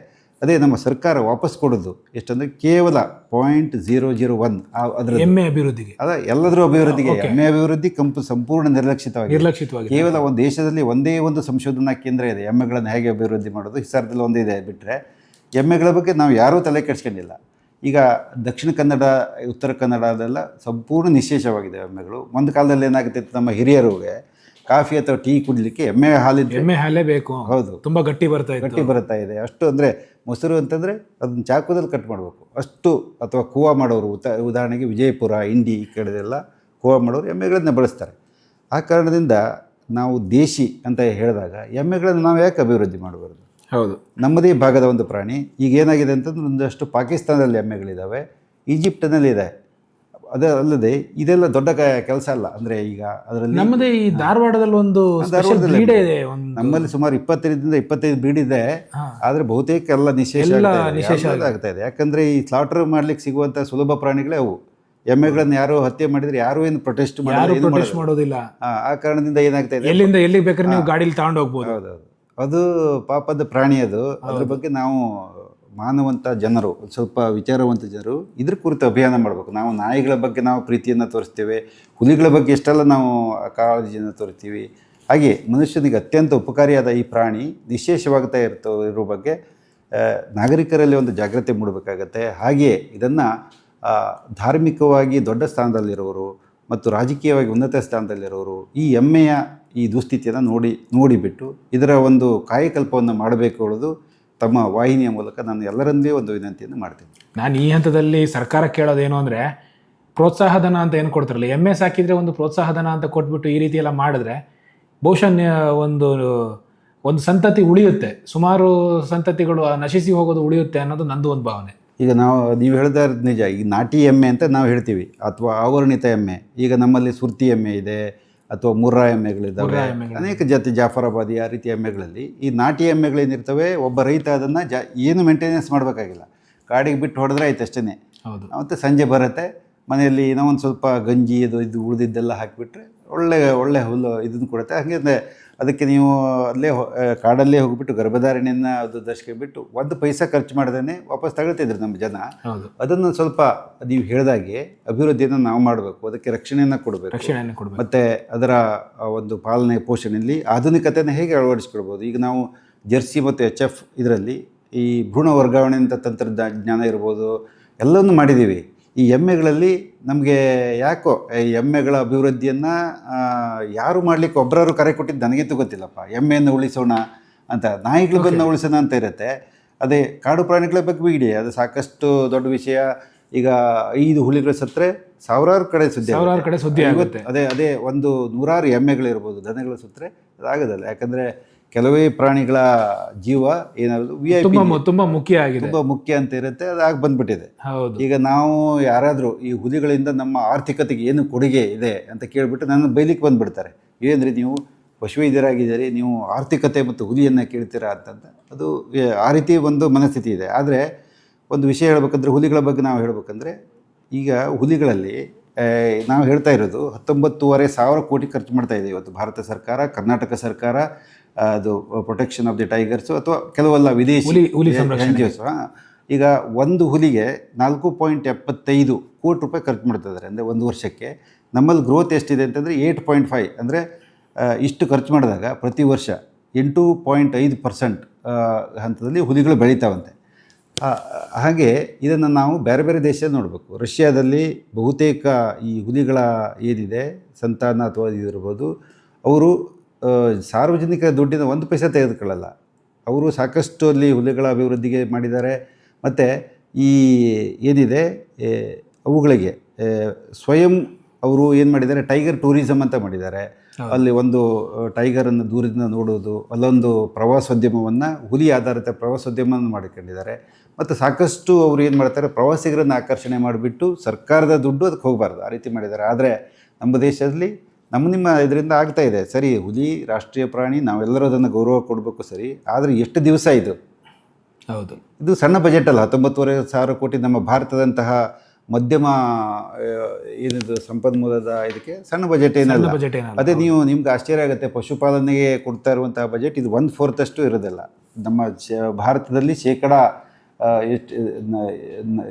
ಅದೇ ನಮ್ಮ ಸರ್ಕಾರ ವಾಪಸ್ ಕೊಡೋದು ಎಷ್ಟಂದರೆ ಕೇವಲ ಪಾಯಿಂಟ್ ಜೀರೋ ಜೀರೋ ಒನ್ ಅದರ ಎಮ್ಮೆ ಅಭಿವೃದ್ಧಿಗೆ. ಅದ ಎಲ್ಲದರ ಅಭಿವೃದ್ಧಿಗೆ ಎಮ್ಮೆ ಅಭಿವೃದ್ಧಿ ಕಂಪು ಸಂಪೂರ್ಣ ನಿರ್ಲಕ್ಷಿತವಾಗಿ ನಿರ್ಲಕ್ಷಿತವಾಗಿ ಕೇವಲ ಒಂದು ದೇಶದಲ್ಲಿ ಒಂದೇ ಒಂದು ಸಂಶೋಧನಾ ಕೇಂದ್ರ ಇದೆ ಎಮ್ಮೆಗಳನ್ನು ಹೇಗೆ ಅಭಿವೃದ್ಧಿ ಮಾಡೋದು ಹಿಸಾರದಲ್ಲಿ ಒಂದಿದೆ ಬಿಟ್ಟರೆ ಎಮ್ಮೆಗಳ ಬಗ್ಗೆ ನಾವು ಯಾರೂ ತಲೆ ಕೆಡಿಸ್ಕೊಂಡಿಲ್ಲ. ಈಗ ದಕ್ಷಿಣ ಕನ್ನಡ ಉತ್ತರ ಕನ್ನಡದೆಲ್ಲ ಸಂಪೂರ್ಣ ನಿಶೇಷವಾಗಿದೆ ಎಮ್ಮೆಗಳು ಒಂದು ಕಾಲದಲ್ಲಿ ಏನಾಗುತ್ತೆ ನಮ್ಮ ಹಿರಿಯರಿಗೆ ಕಾಫಿ ಅಥವಾ ಟೀ ಕುಡಿಲಿಕ್ಕೆ ಎಮ್ಮೆ ಹಾಲಿದ್ದು ಎಮ್ಮೆ ಹಾಲೇ ಬೇಕು. ಹೌದು. ತುಂಬ ಗಟ್ಟಿ ಬರ್ತಾ ಇದೆ ಗಟ್ಟಿ ಬರ್ತಾ ಇದೆ. ಅಷ್ಟು ಅಂದರೆ ಮೊಸರು ಅಂತಂದರೆ ಅದನ್ನ ಚಾಕುದಲ್ಲಿ ಕಟ್ ಮಾಡಬೇಕು. ಅಷ್ಟು ಅಥವಾ ಕೂವ ಮಾಡೋರು ಉತ ಉದಾಹರಣೆಗೆ ವಿಜಯಪುರ ಇಂಡಿ ಈ ಕಡೆದೆಲ್ಲ ಕೂವ ಮಾಡೋರು ಎಮ್ಮೆಗಳನ್ನ ಬಳಸ್ತಾರೆ. ಆ ಕಾರಣದಿಂದ ನಾವು ದೇಶಿ ಅಂತ ಹೇಳಿದಾಗ ಎಮ್ಮೆಗಳನ್ನು ನಾವು ಯಾಕೆ ಅಭಿವೃದ್ಧಿ ಮಾಡಬಾರ್ದು? ಹೌದು. ನಮ್ಮದೇ ಭಾಗದ ಒಂದು ಪ್ರಾಣಿ. ಈಗ ಏನಾಗಿದೆ ಅಂತಂದ್ರೆ ಒಂದಷ್ಟು ಪಾಕಿಸ್ತಾನದಲ್ಲಿ ಎಮ್ಮೆಗಳಿದ್ದಾವೆ ಈಜಿಪ್ಟ್ನಲ್ಲಿ ಇದೆ. ಅದೇ ಅಲ್ಲದೆ ಇದೆಲ್ಲ ದೊಡ್ಡ ಕೆಲಸ ಅಲ್ಲ. ಅಂದರೆ ಈಗ ಅದರಲ್ಲಿ ನಮ್ಮದೇ ಈ ಧಾರವಾಡದಲ್ಲಿ ಒಂದು ಇದೆ. ನಮ್ಮಲ್ಲಿ ಸುಮಾರು ಇಪ್ಪತ್ತೈದರಿಂದ ಇಪ್ಪತ್ತೈದು ಬ್ರೀಡ್ ಇದೆ. ಆದರೆ ಬಹುತೇಕ ಎಲ್ಲ ನಿಶೇಷ ಆಗ್ತಾ ಇದೆ. ಯಾಕಂದ್ರೆ ಈ ಸ್ಲಾಟರ್ ಮಾಡ್ಲಿಕ್ಕೆ ಸಿಗುವಂತ ಸುಲಭ ಪ್ರಾಣಿಗಳೇ ಅವು. ಎಮ್ಮೆಗಳನ್ನು ಯಾರು ಹತ್ಯೆ ಮಾಡಿದ್ರೆ ಯಾರು ಏನು ಪ್ರೊಟೆಸ್ಟ್? ಮಾಡೋದಿಲ್ಲ. ಆ, ಆ ಕಾರಣದಿಂದ ಏನಾಗ್ತಾ ಇದೆ? ಎಲ್ಲಿಂದ ಎಲ್ಲಿಗೆ ಬೇಕಾದ್ರೆ ನೀವು ಗಾಡಿಲಿ ತಗೊಂಡು ಹೋಗ್ಬೋದು ಹೌದೌದು. ಅದು ಪಾಪದ ಪ್ರಾಣಿ ಅದು. ಅದ್ರ ಬಗ್ಗೆ ನಾವು ಮಾನವಂತ ಜನರು ಸ್ವಲ್ಪ ವಿಚಾರವಂತ ಜನರು ಇದ್ರ ಕುರಿತು ಅಭಿಯಾನ ಮಾಡಬೇಕು. ನಾವು ನಾಯಿಗಳ ಬಗ್ಗೆ ನಾವು ಪ್ರೀತಿಯನ್ನು ತೋರಿಸ್ತೇವೆ ಹುಲಿಗಳ ಬಗ್ಗೆ ಎಷ್ಟೆಲ್ಲ ನಾವು ಕಾಳಜಿಯನ್ನು ತೋರಿಸ್ತೀವಿ. ಹಾಗೆ ಮನುಷ್ಯನಿಗೆ ಅತ್ಯಂತ ಉಪಕಾರಿಯಾದ ಈ ಪ್ರಾಣಿ ನಿಶೇಷವಾಗ್ತಾ ಇರ್ತೋ ಇರೋ ಬಗ್ಗೆ ನಾಗರಿಕರಲ್ಲಿ ಒಂದು ಜಾಗ್ರತೆ ಮೂಡಬೇಕಾಗತ್ತೆ. ಹಾಗೆಯೇ ಇದನ್ನು ಧಾರ್ಮಿಕವಾಗಿ ದೊಡ್ಡ ಸ್ಥಾನದಲ್ಲಿರೋರು ಮತ್ತು ರಾಜಕೀಯವಾಗಿ ಉನ್ನತ ಸ್ಥಾನದಲ್ಲಿರೋರು ಈ ಎಮ್ಮೆಯ ಈ ದುಸ್ಥಿತಿಯನ್ನು ನೋಡಿ ನೋಡಿಬಿಟ್ಟು ಇದರ ಒಂದು ಕಾಯಕಲ್ಪವನ್ನು ಮಾಡಬೇಕು ಹೇಳೋದು ತಮ್ಮ ವಾಹಿನಿಯ ಮೂಲಕ ನಾನು ಎಲ್ಲರಲ್ಲೇ ಒಂದು ವಿನಂತಿಯನ್ನು ಮಾಡ್ತೀನಿ. ನಾನು ಈ ಹಂತದಲ್ಲಿ ಸರ್ಕಾರ ಕೇಳೋದೇನು ಅಂದರೆ ಪ್ರೋತ್ಸಾಹಧನ ಅಂತ ಏನು ಕೊಡ್ತಾರಲ್ಲ? ಎಂ ಎಸ್ ಹಾಕಿದರೆ ಒಂದು ಪ್ರೋತ್ಸಾಹಧನ ಅಂತ ಕೊಟ್ಬಿಟ್ಟು ಈ ರೀತಿ ಎಲ್ಲ ಮಾಡಿದ್ರೆ ಬಹುಶಃ ಒಂದು ಒಂದು ಸಂತತಿ ಉಳಿಯುತ್ತೆ. ಸುಮಾರು ಸಂತತಿಗಳು ನಶಿಸಿ ಹೋಗೋದು ಉಳಿಯುತ್ತೆ ಅನ್ನೋದು ನಂದು ಒಂದು ಭಾವನೆ. ಈಗ ನಾವು ನೀವು ಹೇಳಿದ ನಿಜ ಈಗ ನಾಟಿ ಎಮ್ಮೆ ಅಂತ ನಾವು ಹೇಳ್ತೀವಿ ಅಥವಾ ಆವರ್ಣಿತ ಎಮ್ಮೆ. ಈಗ ನಮ್ಮಲ್ಲಿ ಸುರ್ತಿ ಎಮ್ಮೆ ಇದೆ ಅಥವಾ ಮುರ್ರಾ ಎಮ್ಮೆಗಳಿದ್ದಾವೆ. ಅನೇಕ ಜಾತಿ ಜಾಫರಾಬಾದಿ ಆ ರೀತಿ ಎಮ್ಮೆಗಳಲ್ಲಿ ಈ ನಾಟಿ ಎಮ್ಮೆಗಳೇನಿರ್ತವೆ ಒಬ್ಬ ರೈತ ಅದನ್ನು ಜಾ ಏನು ಮೇಂಟೆನೆನ್ಸ್ ಮಾಡಬೇಕಾಗಿಲ್ಲ. ಕಾಡಿಗೆ ಬಿಟ್ಟು ಹೊಡೆದ್ರೆ ಆಯ್ತು ಅಷ್ಟೇ ಹೌದು. ಮತ್ತು ಸಂಜೆ ಬರುತ್ತೆ ಮನೆಯಲ್ಲಿ ಏನೋ ಒಂದು ಸ್ವಲ್ಪ ಗಂಜಿ ಇದು ಇದು ಉಳಿದಿದ್ದೆಲ್ಲ ಹಾಕಿಬಿಟ್ರೆ ಒಳ್ಳೆ ಒಳ್ಳೆ ಹುಲ್ಲು ಇದನ್ನು ಕೊಡುತ್ತೆ. ಹಾಗೆ ಅಂದ್ರೆ ಅದಕ್ಕೆ ನೀವು ಅಲ್ಲೇ ಕಾಡಲ್ಲೇ ಹೋಗಿಬಿಟ್ಟು ಗರ್ಭಧಾರಣೆಯನ್ನು ಅದು ದರ್ಶಕ ಒಂದು ಪೈಸಾ ಖರ್ಚು ಮಾಡ್ದೇ ವಾಪಸ್ ತಗೊಳ್ತಿದ್ರು ನಮ್ಮ ಜನ. ಅದನ್ನು ಸ್ವಲ್ಪ ನೀವು ಹೇಳಿದಾಗೆ ಅಭಿವೃದ್ಧಿಯನ್ನು ನಾವು ಮಾಡಬೇಕು. ಅದಕ್ಕೆ ರಕ್ಷಣೆಯನ್ನು ಕೊಡಬೇಕು. ರಕ್ಷಣೆಯನ್ನು ಕೊಡಬೇಕು. ಮತ್ತು ಅದರ ಒಂದು ಪಾಲನೆ ಪೋಷಣೆಯಲ್ಲಿ ಆಧುನಿಕತೆಯನ್ನು ಹೇಗೆ ಅಳವಡಿಸ್ಕೊಳ್ಬೋದು? ಈಗ ನಾವು ಜರ್ಸಿ ಮತ್ತು ಎಚ್ ಎಫ್ ಇದರಲ್ಲಿ ಈ ಭ್ರೂಣ ವರ್ಗಾವಣೆ ಅಂತ ತಂತ್ರಜ್ಞಾನ ಇರ್ಬೋದು ಎಲ್ಲವನ್ನು ಮಾಡಿದ್ದೀವಿ. ಈ ಎಮ್ಮೆಗಳಲ್ಲಿ ನಮಗೆ ಯಾಕೋ ಈ ಎಮ್ಮೆಗಳ ಅಭಿವೃದ್ಧಿಯನ್ನು ಯಾರು ಮಾಡಲಿಕ್ಕೆ ಒಬ್ಬರಾರು ಕರೆ ಕೊಟ್ಟಿದ್ದು ನನಗಂತೂ ಗೊತ್ತಿಲ್ಲಪ್ಪ. ಎಮ್ಮೆಯನ್ನು ಉಳಿಸೋಣ ಅಂತ ನಾಯಿಗಳನ್ನು ಉಳಿಸೋಣ ಅಂತ ಇರುತ್ತೆ. ಅದೇ ಕಾಡು ಪ್ರಾಣಿಗಳ ಬಗ್ಗೆ ಬಿಡಿ ಅದು ಸಾಕಷ್ಟು ದೊಡ್ಡ ವಿಷಯ. ಈಗ ಐದು ಹುಲಿಗಳು ಸತ್ತರೆ ಸಾವಿರಾರು ಕಡೆ ಸುದ್ದಿ ಸಾವಿರಾರು. ಕಡೆ ಸುದ್ದಿ ಆಗುತ್ತೆ. ಅದೇ ಅದೇ ಒಂದು ನೂರಾರು ಎಮ್ಮೆಗಳಿರ್ಬೋದು ದನಗಳು ಸುತ್ತರೆ ಅದಾಗೋದಲ್ಲ. ಯಾಕಂದರೆ ಕೆಲವೇ ಪ್ರಾಣಿಗಳ ಜೀವ ಏನಾದ್ರು ವಿ ಐ ತುಂಬಾ ತುಂಬಾ ಮುಖ್ಯ ಆಗಿದೆ. ತುಂಬ ಮುಖ್ಯ ಅಂತ ಇರುತ್ತೆ ಅದಾಗಿ ಬಂದ್ಬಿಟ್ಟಿದೆ. ಹೌದು. ಈಗ ನಾವು ಯಾರಾದರೂ ಈ ಹುಲಿಗಳಿಂದ ನಮ್ಮ ಆರ್ಥಿಕತೆಗೆ ಏನು ಕೊಡುಗೆ ಇದೆ ಅಂತ ಕೇಳಿಬಿಟ್ಟು ನನ್ನ ಬೈಲಿಕ್ಕೆ ಬಂದ್ಬಿಡ್ತಾರೆ. ಏನ್ರಿ ನೀವು ಪಶುವೈದ್ಯರಾಗಿದ್ದೀರಿ ನೀವು ಆರ್ಥಿಕತೆ ಮತ್ತು ಹುಲಿಯನ್ನು ಕೇಳ್ತೀರಾ ಅಂತಂತ. ಅದು ಆ ರೀತಿ ಒಂದು ಮನಸ್ಥಿತಿ ಇದೆ. ಆದರೆ ಒಂದು ವಿಷಯ ಹೇಳ್ಬೇಕಂದ್ರೆ ಹುಲಿಗಳ ಬಗ್ಗೆ ನಾವು ಹೇಳ್ಬೇಕಂದ್ರೆ ಈಗ ಹುಲಿಗಳಲ್ಲಿ ನಾವು ಹೇಳ್ತಾ ಇರೋದು ಹತ್ತೊಂಬತ್ತೂವರೆ ಸಾವಿರ ಕೋಟಿ ಖರ್ಚು ಮಾಡ್ತಾ ಇದೆ ಇವತ್ತು ಭಾರತ ಸರ್ಕಾರ ಕರ್ನಾಟಕ ಸರ್ಕಾರ. ಅದು ಪ್ರೊಟೆಕ್ಷನ್ ಆಫ್ ದಿ ಟೈಗರ್ಸು ಅಥವಾ ಕೆಲವೆಲ್ಲ ವಿದೇಶಿ ಈಗ ಒಂದು ಹುಲಿಗೆ ನಾಲ್ಕು ಪಾಯಿಂಟ್ ಎಪ್ಪತ್ತೈದು ಕೋಟಿ ರೂಪಾಯಿ ಖರ್ಚು ಮಾಡ್ತಿದ್ದಾರೆ ಅಂದರೆ ಒಂದು ವರ್ಷಕ್ಕೆ. ನಮ್ಮಲ್ಲಿ ಗ್ರೋತ್ ಎಷ್ಟಿದೆ ಅಂತಂದರೆ ಏಯ್ಟ್ ಪಾಯಿಂಟ್ ಫೈವ್ ಅಂದರೆ ಇಷ್ಟು ಖರ್ಚು ಮಾಡಿದಾಗ ಪ್ರತಿ ವರ್ಷ ಎಂಟು ಪಾಯಿಂಟ್ ಐದು ಪರ್ಸೆಂಟ್ ಹಂತದಲ್ಲಿ ಹುಲಿಗಳು ಬೆಳೀತಾವಂತೆ. ಹಾಗೆ ಇದನ್ನು ನಾವು ಬೇರೆ ಬೇರೆ ದೇಶ ನೋಡಬೇಕು. ರಷ್ಯಾದಲ್ಲಿ ಬಹುತೇಕ ಈ ಹುಲಿಗಳ ಏನಿದೆ ಸಂತಾನ ಅಥವಾ ಇದಿರ್ಬೋದು ಅವರು ಸಾರ್ವಜನಿಕ ದುಡ್ಡಿನ ಒಂದು ಪೈಸೆ ತೆಗೆದುಕೊಳ್ಳಲ್ಲ. ಅವರು ಸಾಕಷ್ಟು ಅಲ್ಲಿ ಹುಲಿಗಳ ಅಭಿವೃದ್ಧಿಗೆ ಮಾಡಿದ್ದಾರೆ. ಮತ್ತು ಈ ಏನಿದೆ ಅವುಗಳಿಗೆ ಸ್ವಯಂ ಅವರು ಏನು ಮಾಡಿದ್ದಾರೆ ಟೈಗರ್ ಟೂರಿಸಮ್ ಅಂತ ಮಾಡಿದ್ದಾರೆ. ಅಲ್ಲಿ ಒಂದು ಟೈಗರನ್ನು ದೂರದಿಂದ ನೋಡೋದು ಅಲ್ಲೊಂದು ಪ್ರವಾಸೋದ್ಯಮವನ್ನು ಹುಲಿ ಆಧಾರಿತ ಪ್ರವಾಸೋದ್ಯಮವನ್ನು ಮಾಡಿಕೊಂಡಿದ್ದಾರೆ. ಮತ್ತು ಸಾಕಷ್ಟು ಅವರು ಏನು ಮಾಡ್ತಾರೆ ಪ್ರವಾಸಿಗರನ್ನು ಆಕರ್ಷಣೆ ಮಾಡಿಬಿಟ್ಟು ಸರ್ಕಾರದ ದುಡ್ಡು ಅದಕ್ಕೆ ಹೋಗಬಾರ್ದು ಆ ರೀತಿ ಮಾಡಿದ್ದಾರೆ. ಆದರೆ ನಮ್ಮ ದೇಶದಲ್ಲಿ ನಮ್ಮ ನಿಮ್ಮ ಇದರಿಂದ ಆಗ್ತಾ ಇದೆ. ಸರಿ ಹುಲಿ ರಾಷ್ಟ್ರೀಯ ಪ್ರಾಣಿ ನಾವೆಲ್ಲರೂ ಅದನ್ನು ಗೌರವ ಕೊಡಬೇಕು ಸರಿ ಆದರೆ ಎಷ್ಟು ದಿವಸ ಇದು? ಹೌದು. ಇದು ಸಣ್ಣ ಬಜೆಟ್ ಅಲ್ಲ ಹತ್ತೊಂಬತ್ತುವರೆ ಸಾವಿರ ಕೋಟಿ ನಮ್ಮ ಭಾರತದಂತಹ ಮಧ್ಯಮ ಏನಿದು ಸಂಪನ್ಮೂಲದ ಇದಕ್ಕೆ ಸಣ್ಣ ಬಜೆಟ್ ಏನಲ್ಲ. ಅದೇ ನೀವು ನಿಮ್ಗೆ ಆಶ್ಚರ್ಯ ಆಗುತ್ತೆ ಪಶುಪಾಲನೆಗೆ ಕೊಡ್ತಾ ಇರುವಂತಹ ಬಜೆಟ್ ಇದು ಒಂದು ಫೋರ್ತ್ ಅಷ್ಟು ಇರೋದಿಲ್ಲ ನಮ್ಮ ಭಾರತದಲ್ಲಿ ಶೇಕಡ ಎಷ್ಟು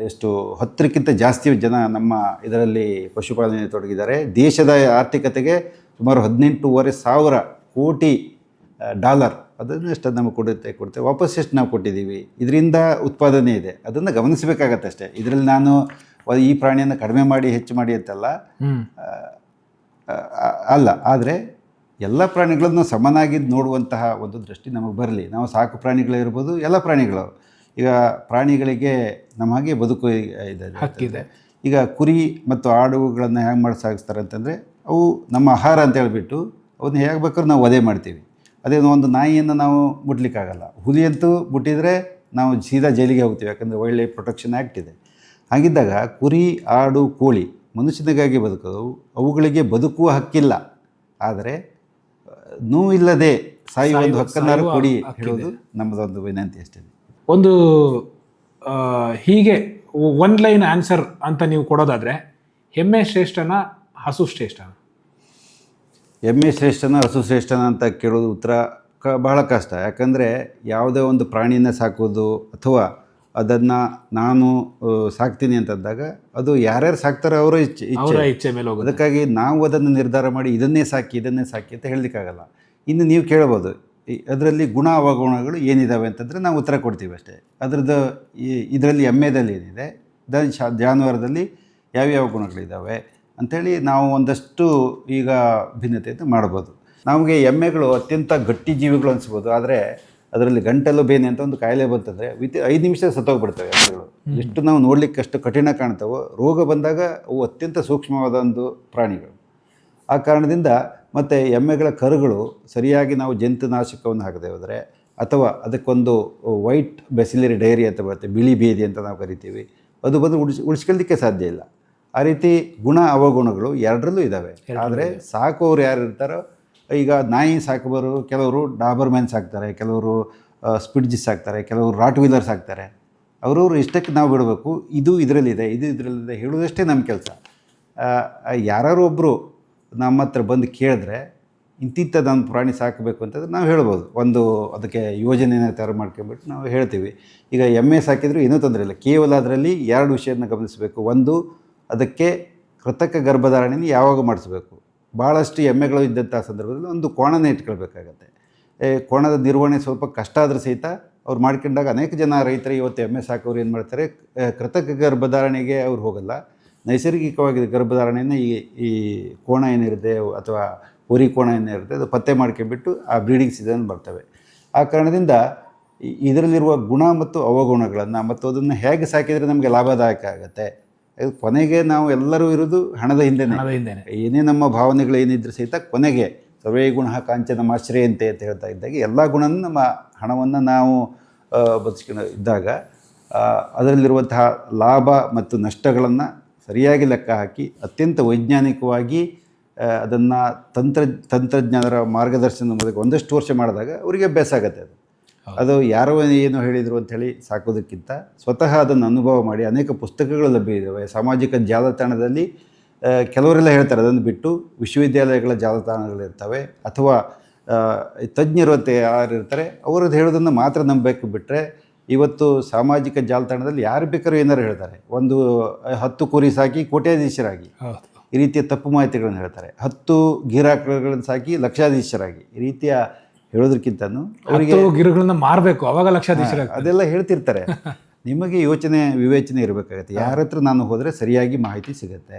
ಎಷ್ಟು ಹತ್ತರಕ್ಕಿಂತ ಜಾಸ್ತಿ ಜನ ನಮ್ಮ ಇದರಲ್ಲಿ ಪಶುಪಾಲನೆ ತೊಡಗಿದ್ದಾರೆ. ದೇಶದ ಆರ್ಥಿಕತೆಗೆ ಸುಮಾರು ಹದಿನೆಂಟೂವರೆ ಸಾವಿರ ಕೋಟಿ ಡಾಲರ್ ಅದನ್ನು ಎಷ್ಟು ನಮಗೆ ಕೊಡುತ್ತೆ ಕೊಡ್ತೇವೆ ವಾಪಸ್ ಎಷ್ಟು ನಾವು ಕೊಟ್ಟಿದ್ದೀವಿ? ಇದರಿಂದ ಉತ್ಪಾದನೆ ಇದೆ. ಅದನ್ನು ಗಮನಿಸಬೇಕಾಗತ್ತೆ ಅಷ್ಟೇ. ಇದರಲ್ಲಿ ನಾನು ಈ ಪ್ರಾಣಿಯನ್ನು ಕಡಿಮೆ ಮಾಡಿ ಹೆಚ್ಚು ಮಾಡಿ ಅಂತಲ್ಲ ಅಲ್ಲ. ಆದರೆ ಎಲ್ಲ ಪ್ರಾಣಿಗಳನ್ನು ಸಮನಾಗಿ ನೋಡುವಂತಹ ಒಂದು ದೃಷ್ಟಿ ನಮಗೆ ಬರಲಿ. ನಾವು ಸಾಕು ಪ್ರಾಣಿಗಳಿರ್ಬೋದು ಎಲ್ಲ ಪ್ರಾಣಿಗಳು. ಈಗ ಪ್ರಾಣಿಗಳಿಗೆ ನಮ್ಮ ಹಾಗೆ ಬದುಕು ಇದೆ. ಹಕ್ಕಿದೆ. ಈಗ ಕುರಿ ಮತ್ತು ಆಡುಗಳನ್ನು ಹೇಗೆ ಮಾಡಿ ಸಾಗಿಸ್ತಾರೆ ಅಂತಂದರೆ ಅವು ನಮ್ಮ ಆಹಾರ ಅಂತ ಹೇಳಿಬಿಟ್ಟು ಅವನ್ನ ಹೇಗೆ ಬೇಕಾದ್ರೂ ನಾವು ವಧೆ ಮಾಡ್ತೀವಿ. ಅದೇ ಒಂದು ನಾಯಿಯನ್ನು ನಾವು ಮುಟ್ಲಿಕ್ಕಾಗಲ್ಲ. ಹುಲಿಯಂತೂ ಮುಟ್ಟಿದರೆ ನಾವು ಸೀದಾ ಜೈಲಿಗೆ ಹೋಗ್ತೀವಿ. ಯಾಕಂದರೆ ಲೈಫ್ ಪ್ರೊಟೆಕ್ಷನ್ ಆ್ಯಕ್ಟ್ ಇದೆ. ಹಾಗಿದ್ದಾಗ ಕುರಿ ಆಡು ಕೋಳಿ ಮನುಷ್ಯನಿಗಾಗಿ ಬದುಕೋದು ಅವುಗಳಿಗೆ ಬದುಕುವ ಹಕ್ಕಿಲ್ಲ. ಆದರೆ ನೋವಿಲ್ಲದೆ ಸಾಯುವ ಒಂದು ಹಕ್ಕನ್ನಾರು ಕೊಡಿ. ಹೇಳೋದು ನಮ್ಮದೊಂದು ವಿನಂತಿ ಅಷ್ಟೇ. ಒಂದು ಹೀಗೆ ಒನ್ ಲೈನ್ ಆನ್ಸರ್ ಅಂತ ನೀವು ಕೊಡೋದಾದ್ರೆ ಹೆಮ್ಮೆ ಶ್ರೇಷ್ಠನ ಹಸು ಶ್ರೇಷ್ಠನ? ಹೆಮ್ಮೆ ಶ್ರೇಷ್ಠನ ಹಸು ಶ್ರೇಷ್ಠನ ಅಂತ ಕೇಳೋದು ಉತ್ತರ ಕ ಬಹಳ ಕಷ್ಟ. ಯಾಕಂದರೆ ಯಾವುದೇ ಒಂದು ಪ್ರಾಣಿನ ಸಾಕೋದು ಅಥವಾ ಅದನ್ನು ನಾನು ಸಾಕ್ತೀನಿ ಅಂತಂದಾಗ ಅದು ಯಾರ್ಯಾರು ಸಾಕ್ತಾರೋ ಅವರ ಇಚ್ಛೆ ಅವರ ಇಚ್ಛೆ ಇಚ್ಛೆ ಮೇಲೆ ಹೋಗೋದು ಅದಕ್ಕಾಗಿ ನಾವು ಅದನ್ನು ನಿರ್ಧಾರ ಮಾಡಿ ಇದನ್ನೇ ಸಾಕಿ ಇದನ್ನೇ ಸಾಕಿ ಅಂತ ಹೇಳಲಿಕ್ಕಾಗಲ್ಲ. ಇನ್ನು ನೀವು ಕೇಳ್ಬೋದು. ಅದರಲ್ಲಿ ಗುಣ ಅವಗುಣಗಳು ಏನಿದ್ದಾವೆ ಅಂತಂದರೆ ನಾವು ಉತ್ತರ ಕೊಡ್ತೀವಿ ಅಷ್ಟೇ. ಅದರದ್ದು ಈ ಇದರಲ್ಲಿ ಎಮ್ಮೆದಲ್ಲಿ ಏನಿದೆ ದ ಶಾ ಜಾನುವಾರದಲ್ಲಿ ಯಾವ್ಯಾವ ಗುಣಗಳಿದ್ದಾವೆ ಅಂಥೇಳಿ ನಾವು ಒಂದಷ್ಟು ಈಗ ಭಿನ್ನತೆಯನ್ನು ಮಾಡ್ಬೋದು. ನಮಗೆ ಎಮ್ಮೆಗಳು ಅತ್ಯಂತ ಗಟ್ಟಿ ಜೀವಿಗಳು ಅನಿಸ್ಬೋದು ಆದರೆ ಅದರಲ್ಲಿ ಗಂಟಲು ಬೇನೆ ಅಂತ ಒಂದು ಕಾಯಿಲೆ ಬಂತಂದರೆ ವಿತ್ ಐದು ನಿಮಿಷ ಸತ್ತೋಗ್ಬಿಡ್ತವೆ ಎಮ್ಮೆಗಳು. ಎಷ್ಟು ನಾವು ನೋಡಲಿಕ್ಕೆ ಅಷ್ಟು ಕಠಿಣ ಕಾಣ್ತಾವೋ ರೋಗ ಬಂದಾಗ ಅವು ಅತ್ಯಂತ ಸೂಕ್ಷ್ಮವಾದ ಒಂದು ಪ್ರಾಣಿಗಳು. ಆ ಕಾರಣದಿಂದ ಮತ್ತು ಎಮ್ಮೆಗಳ ಕರುಗಳು ಸರಿಯಾಗಿ ನಾವು ಜಂತುನಾಶಕವನ್ನು ಹಾಕದೆ ಹೋದರೆ ಅಥವಾ ಅದಕ್ಕೊಂದು ವೈಟ್ ಬೆಸಿಲರಿ ಡೈರಿ ಅಂತ ಬರುತ್ತೆ ಬಿಳಿ ಬೇದಿ ಅಂತ ನಾವು ಕರಿತೀವಿ ಅದು ಬಂದು ಉಳಿಸ್ ಉಳಿಸ್ಕೊಳ್ಳಿಕ್ಕೆ ಸಾಧ್ಯ ಇಲ್ಲ. ಆ ರೀತಿ ಗುಣ ಅವಗುಣಗಳು ಎರಡರಲ್ಲೂ ಇದ್ದಾವೆ. ಆದರೆ ಸಾಕುವವರು ಯಾರು ಇರ್ತಾರೋ ಈಗ ನಾಯಿ ಸಾಕುವರು ಕೆಲವರು ಡಾಬರ್ ಮ್ಯಾನ್ ಸಾಕ್ತಾರೆ ಕೆಲವರು ಸ್ಪಿಡ್ಜಿಸ್ ಸಾಕ್ತಾರೆ ಕೆಲವರು ರಾಟ್ ವೀಲರ್ಸ್ ಸಾಕ್ತಾರೆ. ಅವರವರು ಇಷ್ಟಕ್ಕೆ ನಾವು ಬಿಡಬೇಕು. ಇದು ಇದರಲ್ಲಿದೆ ಇದು ಇದರಲ್ಲಿದೆ ಹೇಳುವುದಷ್ಟೇ ನಮ್ಮ ಕೆಲಸ. ಯಾರು ಒಬ್ಬರು ನಮ್ಮ ಹತ್ರ ಬಂದು ಕೇಳಿದ್ರೆ ಇಂತಿಂಥದ್ದೊಂದು ಪ್ರಾಣಿ ಸಾಕಬೇಕು ಅಂತಂದ್ರೆ ನಾವು ಹೇಳ್ಬೋದು. ಒಂದು ಅದಕ್ಕೆ ಯೋಜನೆನ ತಯಾರು ಮಾಡ್ಕೊಂಬಿಟ್ಟು ನಾವು ಹೇಳ್ತೀವಿ. ಈಗ ಎಮ್ಮೆ ಸಾಕಿದರೂ ಏನೂ ತೊಂದರೆ ಇಲ್ಲ. ಕೇವಲ ಅದರಲ್ಲಿ ಎರಡು ವಿಷಯನ ಗಮನಿಸಬೇಕು. ಒಂದು, ಅದಕ್ಕೆ ಕೃತಕ ಗರ್ಭಧಾರಣೆನ ಯಾವಾಗ ಮಾಡಿಸ್ಬೇಕು? ಭಾಳಷ್ಟು ಎಮ್ಮೆಗಳು ಇದ್ದಂಥ ಸಂದರ್ಭದಲ್ಲಿ ಒಂದು ಕೋಣನ ಇಟ್ಕೊಳ್ಬೇಕಾಗತ್ತೆ. ಕೋಣದ ನಿರ್ವಹಣೆ ಸ್ವಲ್ಪ ಕಷ್ಟ ಆದರೂ ಸಹಿತ ಅವ್ರು ಮಾಡ್ಕೊಂಡಾಗ ಅನೇಕ ಜನ ರೈತರು ಇವತ್ತು ಎಮ್ಮೆ ಸಾಕೋರು ಏನು ಮಾಡ್ತಾರೆ ಕೃತಕ ಗರ್ಭಧಾರಣೆಗೆ ಅವ್ರು ಹೋಗಲ್ಲ. ನೈಸರ್ಗಿಕವಾಗಿ ಗರ್ಭಧಾರಣೆಯನ್ನು ಈ ಈ ಕೋಣ ಏನಿರುತ್ತೆ ಅಥವಾ ಹೋರಿ ಕೋಣ ಏನಿರುತ್ತೆ ಅದು ಪತ್ತೆ ಮಾಡ್ಕೊಂಬಿಟ್ಟು ಆ ಬ್ರೀಡಿಂಗ್ ಸೀಸನ್ ಬರ್ತವೆ. ಆ ಕಾರಣದಿಂದ ಇದರಲ್ಲಿರುವ ಗುಣ ಮತ್ತು ಅವಗುಣಗಳನ್ನು ಮತ್ತು ಅದನ್ನು ಹೇಗೆ ಸಾಕಿದರೆ ನಮಗೆ ಲಾಭದಾಯಕ ಆಗುತ್ತೆ ಕೊನೆಗೆ ನಾವು ಎಲ್ಲರೂ ಇರೋದು ಹಣದ ಹಿಂದೆನೆ. ಏನೇ ನಮ್ಮ ಭಾವನೆಗಳು ಏನಿದ್ರು ಸಹಿತ ಕೊನೆಗೆ ಸರ್ವೇ ಗುಣ ಕಾಂಚನ ಮಾಶ್ರಯಂತೆ ಅಂತ ಹೇಳ್ತಾ ಇದ್ದಾಗ ಎಲ್ಲ ಗುಣನೂ ನಮ್ಮ ಹಣವನ್ನು ನಾವು ಬದುಕಿನ ಇದ್ದಾಗ ಅದರಲ್ಲಿರುವಂತಹ ಲಾಭ ಮತ್ತು ನಷ್ಟಗಳನ್ನು ಸರಿಯಾಗಿ ಲೆಕ್ಕ ಹಾಕಿ ಅತ್ಯಂತ ವೈಜ್ಞಾನಿಕವಾಗಿ ಅದನ್ನು ತಂತ್ರ ತಂತ್ರಜ್ಞಾನರ ಮಾರ್ಗದರ್ಶನದ ಮೂಲಕ ಒಂದಷ್ಟು ವರ್ಷ ಮಾಡಿದಾಗ ಅವರಿಗೆ ಅಭ್ಯಾಸ ಆಗುತ್ತೆ ಅದು. ಅದು ಯಾರೋ ಏನು ಹೇಳಿದರು ಅಂಥೇಳಿ ಸಾಕೋದಕ್ಕಿಂತ ಸ್ವತಃ ಅದನ್ನು ಅನುಭವ ಮಾಡಿ ಅನೇಕ ಪುಸ್ತಕಗಳು ಲಭ್ಯ ಇದ್ದಾವೆ ಸಾಮಾಜಿಕ ಜಾಲತಾಣದಲ್ಲಿ ಕೆಲವರೆಲ್ಲ ಹೇಳ್ತಾರೆ ಅದನ್ನು ಬಿಟ್ಟು ವಿಶ್ವವಿದ್ಯಾಲಯಗಳ ಜಾಲತಾಣಗಳಿರ್ತವೆ ಅಥವಾ ತಜ್ಞರು ಅಂತ ಯಾರು ಇರ್ತಾರೆ ಅವರದ್ದು ಹೇಳೋದನ್ನು ಮಾತ್ರ ನಂಬಬೇಕು ಬಿಟ್ಟರೆ ಇವತ್ತು ಸಾಮಾಜಿಕ ಜಾಲತಾಣದಲ್ಲಿ ಯಾರು ಬೇಕಾದ್ರೂ ಏನಾರು ಹೇಳ್ತಾರೆ. ಒಂದು ಹತ್ತು ಕುರಿ ಸಾಕಿ ಕೋಟ್ಯಾಧೀಶರಾಗಿ. ಈ ರೀತಿಯ ತಪ್ಪು ಮಾಹಿತಿಗಳನ್ನು ಹೇಳ್ತಾರೆ. ಹತ್ತು ಗಿರಾಕಗಳನ್ನು ಸಾಕಿ ಲಕ್ಷಾಧೀಶರಾಗಿ. ಈ ರೀತಿಯ ಹೇಳೋದಕ್ಕಿಂತನೂ ಅವರಿಗೆ ಗಿರುಗಳನ್ನ ಮಾರಬೇಕು. ಅವಾಗ ಲಕ್ಷಾಧೀಶರ ಅದೆಲ್ಲ ಹೇಳ್ತಿರ್ತಾರೆ. ನಿಮಗೆ ಯೋಚನೆ ವಿವೇಚನೆ ಇರಬೇಕಾಗತ್ತೆ. ಯಾರ ಹತ್ರ ನಾನು ಹೋದರೆ ಸರಿಯಾಗಿ ಮಾಹಿತಿ ಸಿಗುತ್ತೆ.